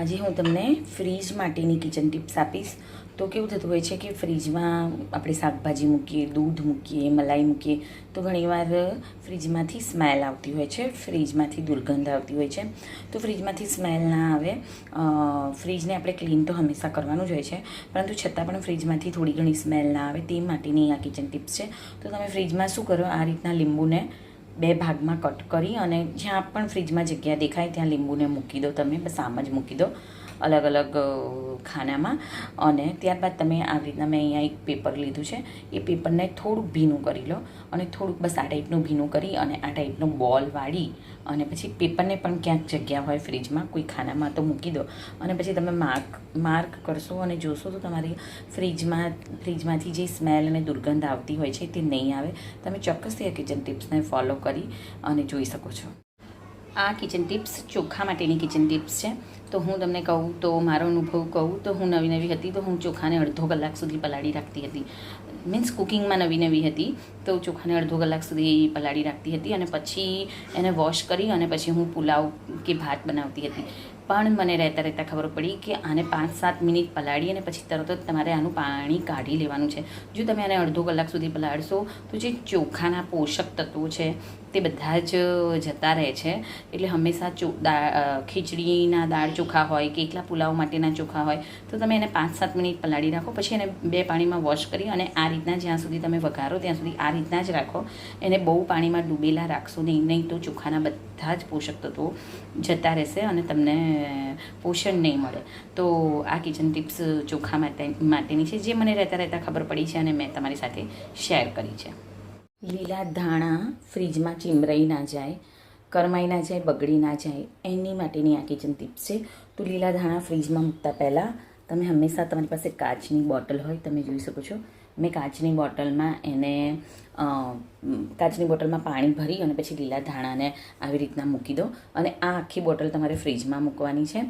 આજે હું તમને ફ્રીજ માટેની કિચન ટિપ્સ આપીશ. તો કેવું થતું હોય છે કે ફ્રીજમાં આપણે શાકભાજી મૂકીએ, દૂધ મૂકીએ, મલાઈ મૂકીએ, તો ઘણીવાર ફ્રીજમાંથી સ્મેલ આવતી હોય છે, ફ્રીજમાંથી દુર્ગંધ આવતી હોય છે. તો ફ્રીજમાંથી સ્મેલ ના આવે ફ્રીજને આપણે ક્લીન તો હંમેશા કરવાનું જ હોય છે, પરંતુ છતાં પણ ફ્રીજમાંથી થોડી ઘણી સ્મેલ ના આવે તે માટેની આ કિચન ટિપ્સ છે. તો તમે ફ્રીજમાં શું કરો, આ રીતના લીંબુને બે ભાગમાં કટ કરી અને જ્યાં પણ ફ્રીજમાં જગ્યા દેખાય ત્યાં લીંબુને મૂકી દો તમે બસ આમ જ મૂકી દો. અલગ અલગ ખાનામાં. અને ત્યારબાદ તમે આવી રીતના મેં અહીંયા એક પેપર લીધું છે. એ પેપરને થોડુંક ભીનું કરી લો અને થોડુંક બસ આ ટાઈપનું ભીનું કરી અને આ ટાઈપનું બોલ વાળી અને પછી પેપરને પણ ક્યાંક જગ્યા હોય ફ્રીજમાં, કોઈ ખાનામાં તો મૂકી દો. અને પછી તમે માર્ક માર્ક કરશો અને જોશો તો તમારી ફ્રીજમાં, ફ્રીજમાંથી જે સ્મેલ અને દુર્ગંધ આવતી હોય છે તે નહીં આવે. તમે ચોક્કસથી આ કિચન ટિપ્સને ફોલો કરી અને જોઈ શકો છો. આ કિચન ટિપ્સ ચોખા માટેની કિચન ટિપ્સ છે. તો હું તમને કહું તો મારો અનુભવ કહું તો હું નવી નવી હતી તો હું ચોખાને અડધો કલાક સુધી પલાળી રાખતી હતી. મીન્સ કુકિંગમાં નવી નવી હતી તો ચોખાને અડધો કલાક સુધી પલાળી રાખતી હતી અને પછી એને વોશ કરી અને પછી હું પુલાવ કે ભાત બનાવતી હતી. પણ મને રહેતા રહેતા ખબર પડી કે આને પાંચ સાત મિનિટ પલાળી અને પછી તરત જ તમારે આનું પાણી કાઢી લેવાનું છે. જો તમે આને અડધો કલાક સુધી પલાળશો તો જે ચોખાના પોષક તત્વો છે તે બધા જ જતા રહે છે. એટલે હંમેશા ચો ખીચડીના દાળ ચોખા હોય કે એકલા પુલાવ માટેના ચોખા હોય, તો તમે એને પાંચ સાત મિનિટ પલાળી રાખો, પછી એને બે પાણીમાં વોશ કરી અને આ રીતના જ્યાં સુધી તમે વઘારો ત્યાં સુધી આ રીતના જ રાખો. એને બહુ પાણીમાં ડૂબેલા રાખશો નહીં નહીં તો ચોખાના બધા જ પોષક તત્વો જતા રહેશે અને તમને પોષણ નહીં મળે. તો આ કિચન ટિપ્સ ચોખા માટે, માટેની છે, જે મને રહેતા રહેતા ખબર પડી છે અને મેં તમારી સાથે શેર કરી છે. લીલા ધાણા ફ્રીજમાં ચીમરાઈ ના જાય, કરમાઈ ના જાય, બગડી ના જાય, એની માટેની આ કિચન ટિપ્સ છે. તો લીલા ધાણા ફ્રીજમાં મૂકતા પહેલાં તમે હંમેશા તમારી પાસે કાચની બોટલ હોય, તમે જોઈ શકો છો. મેં કાચની બોટલમાં એને કાચની બોટલમાં પાણી ભરી અને પછી લીલા ધાણાને આવી રીતના મૂકી દો. અને આ આખી બોટલ તમારે ફ્રીજમાં મૂકવાની છે.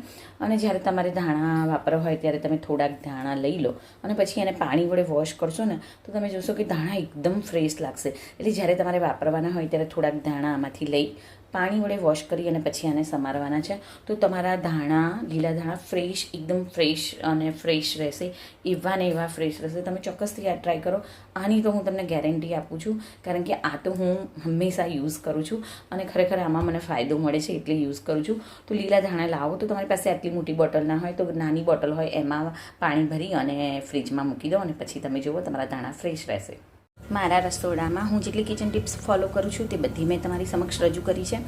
અને જ્યારે તમારે ધાણા વાપરવા હોય ત્યારે તમે થોડાક ધાણા લઈ લો. અને પછી એને પાણી વડે વોશ કરશો ને, તો તમે જોશો કે ધાણા એકદમ ફ્રેશ લાગશે. એટલે જ્યારે તમારે વાપરવાના હોય ત્યારે થોડાક ધાણા આમાંથી લઈ પાણી વડે વોશ કરી અને પછી આને સમારવાના છે. તો તમારા ધાણા, લીલા ધાણા ફ્રેશ એકદમ ફ્રેશ અને ફ્રેશ રહેશે. એવા ને એવા ફ્રેશ રહેશે. તમે ચોક્કસથી આ ટ્રાય કરો. આની તો હું તમને ગેરંટી આપું છું. કારણ કે આ તો હું હંમેશા યુઝ કરું છું અને ખરેખર આમાં મને ફાયદો મળે છે એટલે યુઝ કરું છું. તો લીલા ધાણા લાવો તો તમારી પાસે આટલી મોટી બોટલ ના હોય તો નાની બોટલ હોય એમાં પાણી ભરી અને ફ્રીજમાં મૂકી દો અને પછી તમે જુઓ તમારા ધાણા ફ્રેશ રહેશે. મારા રસોડામાં હું જેટલી કિચન ટિપ્સ ફોલો કરું છું તે બધી મેં તમારી સમક્ષ રજૂ કરી છે.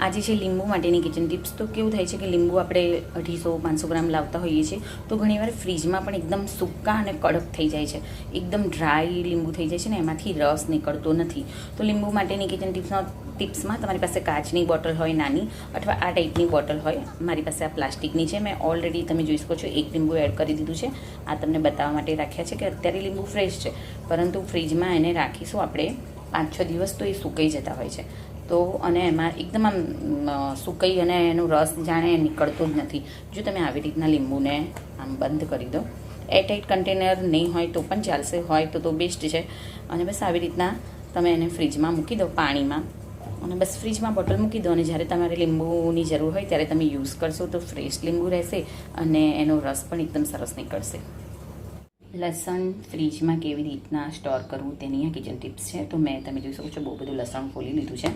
આજે છે લીંબુ માટેની કિચન ટિપ્સ તો કેવું થાય છે કે લીંબુ આપણે અઢીસો, પાંચસો ગ્રામ લાવતા હોઈએ છીએ, તો ઘણીવાર ફ્રીજમાં પણ એકદમ સૂકા અને કડક થઈ જાય છે. એકદમ ડ્રાય લીંબુ થઈ જાય છે ને, એમાંથી રસ નીકળતો નથી. તો લીંબુ માટેની કિચન ટિપ્સનો ટિપ્સમાં તમારી પાસે કાચની બોટલ હોય, નાની, અથવા આ ટાઈપની બોટલ હોય, મારી પાસે આ પ્લાસ્ટિકની છે. મેં ઓલરેડી તમે જોઈ શકો છો, એક લીંબુ એડ કરી દીધું છે. આ તમને બતાવવા માટે રાખ્યા છે કે અત્યારે લીંબુ ફ્રેશ છે. પરંતુ ફ્રીજમાં એને રાખીશું આપણે પાંચ છ દિવસ તો એ સુકાઈ જતા હોય છે. તો અને એમાં એકદમ આમ સુકાઈ અને એનો રસ જાણે નીકળતો જ નથી. જો તમે આવી રીતના લીંબુને આમ બંધ કરી દો. એરટાઇટ કન્ટેનર નહીં હોય તો પણ ચાલશે, હોય તો તો બેસ્ટ છે. અને બસ આવી રીતના તમે એને ફ્રીજમાં મૂકી દો પાણીમાં. અને બસ ફ્રીજમાં બોટલ મૂકી દો અને જ્યારે તમારે લીંબુની જરૂર હોય ત્યારે તમે યુઝ કરશો તો ફ્રેશ લીંબુ રહેશે અને એનો રસ પણ એકદમ સરસ નીકળશે. લસણ ફ્રીજમાં કેવી રીતના સ્ટોર કરવું તેની આ કિચન ટિપ્સ છે. તો મેં તમે જોઈ શકો છો બહુ બધું લસણ ફોલી લીધું છે.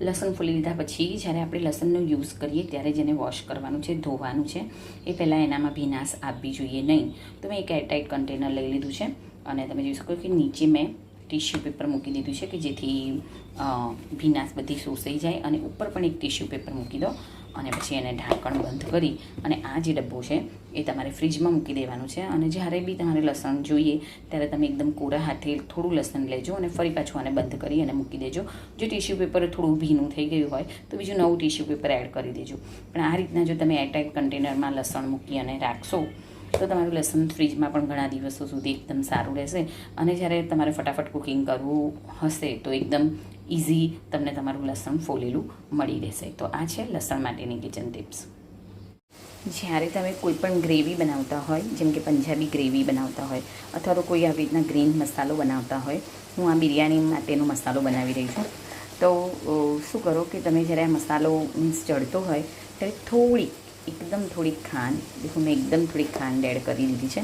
લસણ ફોલી લીધા પછી જ્યારે આપણે લસણનો યુઝ કરીએ ત્યારે જેને વોશ કરવાનું છે, ધોવાનું છે, એ પહેલાં એનામાં ભીનાશ આપવી જોઈએ નહીં. તો મેં એક એરટાઇટ કન્ટેનર લઈ લીધું છે અને તમે જોઈ શકો કે નીચે મેં ટિશ્યુ પેપર મૂકી દીધું છે કે જેથી ભીનાશ બધી શોષાઈ જાય અને ઉપર પણ એક ટિશ્યુ પેપર મૂકી દો અને પછી એને ઢાંકણ બંધ કરી અને આ જે ડબ્બો છે એ તમારે ફ્રીજમાં મૂકી દેવાનું છે અને જ્યારે બી તમારે લસણ જોઈએ ત્યારે તમે એકદમ કોરા હાથે થોડું લસણ લેજો અને ફરી પાછું આને બંધ કરી અને મૂકી દેજો. જો ટિશ્યુ પેપર થોડું ભીનું થઈ ગયું હોય તો બીજું નવું ટિશ્યુ પેપર એડ કરી દેજો. પણ આ રીતના જો તમે એરટાઇટ કન્ટેનરમાં લસણ મૂકી અને રાખશો તો તમારું લસણ ફ્રીજમાં પણ ઘણા દિવસો સુધી એકદમ સારું રહેશે. અને જ્યારે તમારે ફટાફટ કુકિંગ કરવું હશે, તો એકદમ ઇઝી તમને તમારું લસણ ફોલેલું મળી રહેશે. તો આ છે લસણ માટેની કિચન ટિપ્સ જ્યારે તમે કોઈ પણ ગ્રેવી બનાવતા હોય, જેમ કે પંજાબી ગ્રેવી બનાવતા હોય, અથવા તો કોઈ આવી રીતના ગ્રીન મસાલો બનાવતા હોય, હું આ બિરયાની માટેનો મસાલો બનાવી રહી છું. તો શું કરો કે તમે જ્યારે આ મસાલો મીન્સ ચડતો હોય, ત્યારે થોડી એકદમ થોડીક ખાંડ, દેખો મેં એકદમ થોડીક ખાંડ એડ કરી દીધી છે.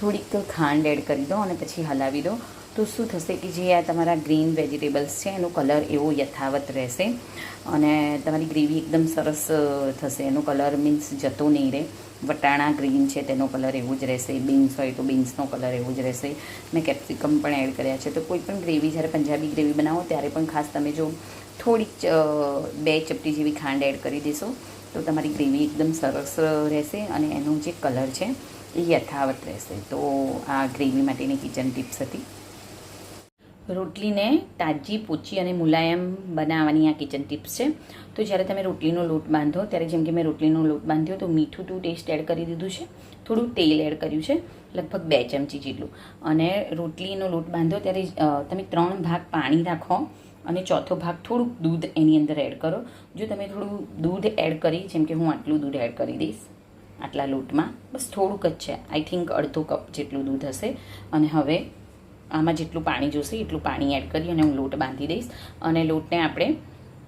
થોડીક ખાંડ એડ કરી દો અને પછી હલાવી દો. તો શું થશે કે જે આ તમારા ગ્રીન વેજીટેબલ્સ છે, એનો કલર એવો યથાવત રહેશે અને તમારી ગ્રેવી એકદમ સરસ થશે. એનો કલર મીન્સ જતો નહીં રહે. વટાણા ગ્રીન છે, તેનો કલર એવો જ રહેશે. બીન્સ હોય તો બીન્સનો કલર એવો જ રહેશે. મેં કેપ્સિકમ પણ એડ કર્યા છે. તો કોઈ પણ ગ્રેવી જ્યારે પંજાબી ગ્રેવી બનાવો, ત્યારે પણ ખાસ તમે જો થોડીક બે ચપટી જેવી ખાંડ એડ કરી દેશો. તો તમારી ગ્રેવી એકદમ સરસ રહેશે અને એનો જે કલર છે એ યથાવત રહેશે. તો આ ગ્રેવી માટેની કિચન ટિપ્સ હતી. રોટલીને તાજી, પોચી અને મુલાયમ બનાવવાની આ કિચન ટિપ્સ છે. તો જ્યારે તમે રોટલીનો લોટ બાંધો, ત્યારે જેમ કે મેં રોટલીનો લોટ બાંધ્યો, તો મીઠું ટુ ટેસ્ટ એડ કરી દીધું છે. થોડું તેલ એડ કર્યું છે, લગભગ બે ચમચી જેટલું. અને રોટલીનો લોટ બાંધો, ત્યારે તમે ત્રણ ભાગ પાણી રાખો. અને ચોથો ભાગ થોડુંક દૂધ એની અંદર એડ કરો. જો તમે થોડું દૂધ એડ કરી, જેમ કે હું આટલું દૂધ એડ કરી દઈશ, આટલા લોટમાં, બસ થોડુંક જ છે. આઈ થિંક અડધો કપ જેટલું દૂધ હશે. અને હવે આમાં જેટલું પાણી જોશે, એટલું પાણી એડ કરી અને હું લોટ બાંધી દઈશ. અને લોટને આપણે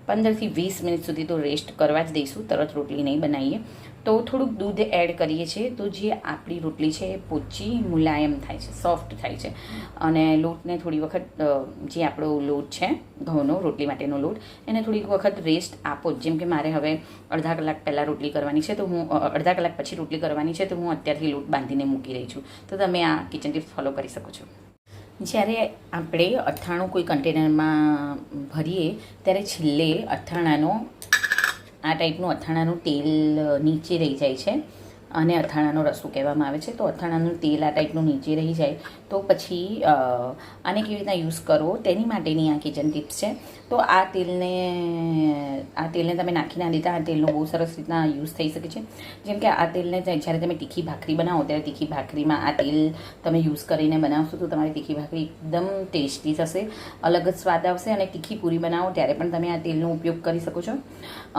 પંદરથી વીસ મિનિટ સુધી તો રેસ્ટ કરવા જ દઈશું, તરત રોટલી નહીં બનાવીએ. તો થોડુંક દૂધ એડ કરીએ છીએ, તો જે આપણી રોટલી છે એ પોચી, મુલાયમ થાય છે સોફ્ટ થાય છે. અને લોટને થોડી વખત જે આપણો લોટ છે, ઘઉંનો, રોટલી માટેનો લોટ, એને થોડીક વખત રેસ્ટ આપો. જેમ કે મારે હવે અડધા કલાક પહેલાં રોટલી કરવાની છે, તો હું અડધા કલાક પછી રોટલી કરવાની છે, તો હું અત્યારથી લોટ બાંધીને મૂકી રહી છું. તો તમે આ કિચન ટિપ્સ ફોલો કરી શકો છો. જ્યારે આપણે અથાણું કોઈ કન્ટેનરમાં ભરીએ, ત્યારે છેલ્લે અથાણાનો, આ ટાઈપનું અથાણાનું તેલ નીચે રહી જાય છે. અને અથાણાનો રસો કહેવામાં આવે છે, તો અથાણાનું તેલ આ ટાઈપનું નીચે રહી જાય. તો પછી આને કેવી રીતના યુઝ કરવો તેની માટેની આ કિચન ટિપ્સ છે. તો આ તેલને આ તેલને તમે નાખી ના દીધા આ તેલનો બહુ સરસ રીતના યુઝ થઈ શકે છે. જેમ કે આ તેલને જ્યારે તમે તીખી ભાખરી બનાવો, ત્યારે તીખી ભાખરીમાં આ તેલ તમે યુઝ કરીને બનાવશો, તો તમારી તીખી ભાખરી એકદમ ટેસ્ટી થશે, અલગ જ સ્વાદ આવશે અને તીખી પૂરી બનાવો ત્યારે પણ તમે આ તેલનો ઉપયોગ કરી શકો છો.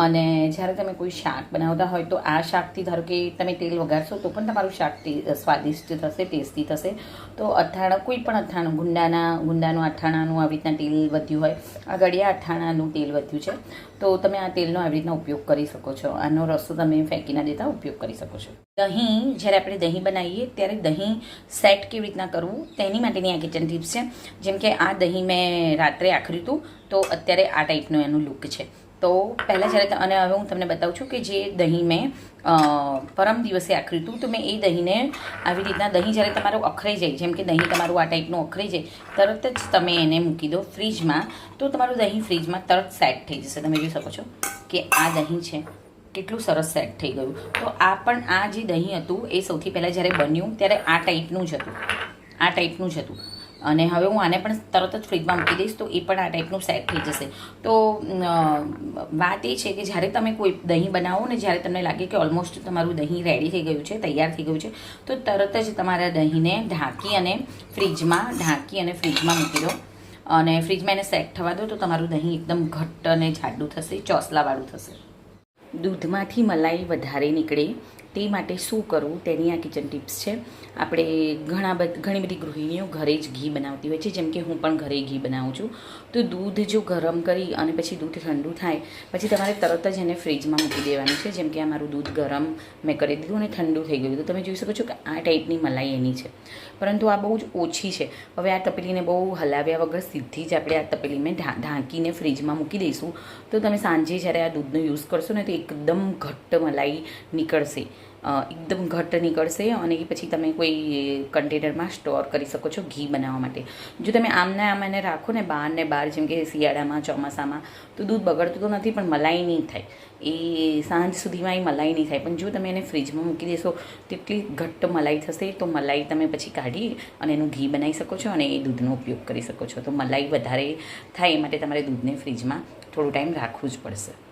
અને જ્યારે તમે કોઈ શાક બનાવતા હોય, તો આ શાકથી ધારો કે તમે તેલ વગાડશો તો પણ તમારું શાક સ્વાદિષ્ટ થશે, ટેસ્ટી થશે. તો અથાણા, કોઈ પણ અથાણું, ગુંડાના, ગુંડાનું અથાણાનું આવી રીતના તેલ વધ્યું હોય આ ગળિયા અથાણાનું તેલ વધ્યું છે, તો તમે આ તેલનો આવી રીતના ઉપયોગ કરી શકો છો. આનો રસો તમે ફેંકી ના દેતા ઉપયોગ કરી શકો છો. દહીં, જ્યારે આપણે દહીં બનાવીએ, ત્યારે દહીં સેટ કેવી રીતના કરવું, તેની માટેની આ કિચન ટિપ્સ છે. જેમ કે આ દહીં મેં રાત્રે આખર્યું હતું, તો અત્યારે આ ટાઈપનું એનું લુક છે. તો પહેલાં જ્યારે અને હવે હું તમને બતાવું છું કે જે દહીં મેં પરમ દિવસે આખર્યું હતું, તો મેં એ દહીંને આવી રીતના દહીં જ્યારે તમારું અખરાઈ જાય, જેમ કે દહીં તમારું આ ટાઈપનું અખરાઈ જાય, તરત જ તમે એને મૂકી દો ફ્રીજમાં તો તમારું દહીં ફ્રીજમાં તરત સેટ થઈ જશે. તમે જોઈ શકો છો કે આ દહીં છે, કેટલું સરસ સેટ થઈ ગયું. તો આ પણ આ જે દહીં હતું, એ સૌથી પહેલાં જ્યારે બન્યું, ત્યારે આ ટાઈપનું જ હતું. આ ટાઈપનું જ હતું. અને હવે હું આને પણ તરત જ ફ્રીજમાં મૂકી દઈશ, તો એ પણ આ ટાઈપનું સેટ થઈ જશે. તો વાત એ છે કે જ્યારે તમે કોઈ દહીં બનાવો ને જ્યારે તમને લાગે કે ઓલમોસ્ટ તમારું દહીં રેડી થઈ ગયું છે, તૈયાર થઈ ગયું છે, તો તરત જ તમારા દહીંને ઢાંકી અને ફ્રીજમાં ઢાંકી અને ફ્રીજમાં મૂકી દો. અને ફ્રીજમાં એને સેટ થવા દો તો તમારું દહીં એકદમ ઘટ્ટ અને જાડું થશે, ચોસલાવાળું થશે. દૂધમાંથી મલાઈ વધારે નીકળે તે માટે શું કરવું તેની આ કિચન ટિપ્સ છે. આપણે ઘણા બધ, ઘણી બધી ગૃહિણીઓ ઘરે જ ઘી બનાવતી હોય છે, જેમ કે હું પણ ઘરે ઘી બનાવું છું. તો દૂધ જો ગરમ કરી અને પછી દૂધ ઠંડુ થાય, પછી તમારે તરત જ એને ફ્રીજમાં મૂકી દેવાનું છે, જેમ કે આ મારું દૂધ ગરમ મેં કરી દીધું અને ઠંડુ થઈ ગયું. તો તમે જોઈ શકો છો કે આ ટાઈપની મલાઈ એની છે. પરંતુ આ બહુ જ ઓછી છે. હવે આ તપેલીને બહુ હલાવ્યા વગર સીધી જ આપણે આ તપેલીને ઢાંકીને ફ્રીજમાં મૂકી દઈશું. તો તમે સાંજે જ્યારે આ દૂધનો યુઝ કરશો ને તો એકદમ ઘટ્ટ મલાઈ નીકળશે. એકદમ ઘટ્ટ નીકળશે અને એ પછી તમે કોઈ કન્ટેનરમાં સ્ટોર કરી શકો છો ઘી બનાવવા માટે. જો તમે આમને આમ એને રાખો ને બહાર ને બહાર, જેમ કે શિયાળામાં, ચોમાસામાં, તો દૂધ બગડતું તો નથી, પણ મલાઈ નહીં થાય. એ સાંજ સુધીમાં એ મલાઈ નહીં થાય. પણ જો તમે એને ફ્રીજમાં મૂકી દેશો, તેટલી ઘટ્ટ મલાઈ થશે, તો મલાઈ તમે પછી કાઢી અને એનું ઘી બનાવી શકો છો અને એ દૂધનો ઉપયોગ કરી શકો છો. તો મલાઈ વધારે થાય એ માટે તમારે દૂધને ફ્રીજમાં થોડો ટાઈમ રાખવું જ પડશે.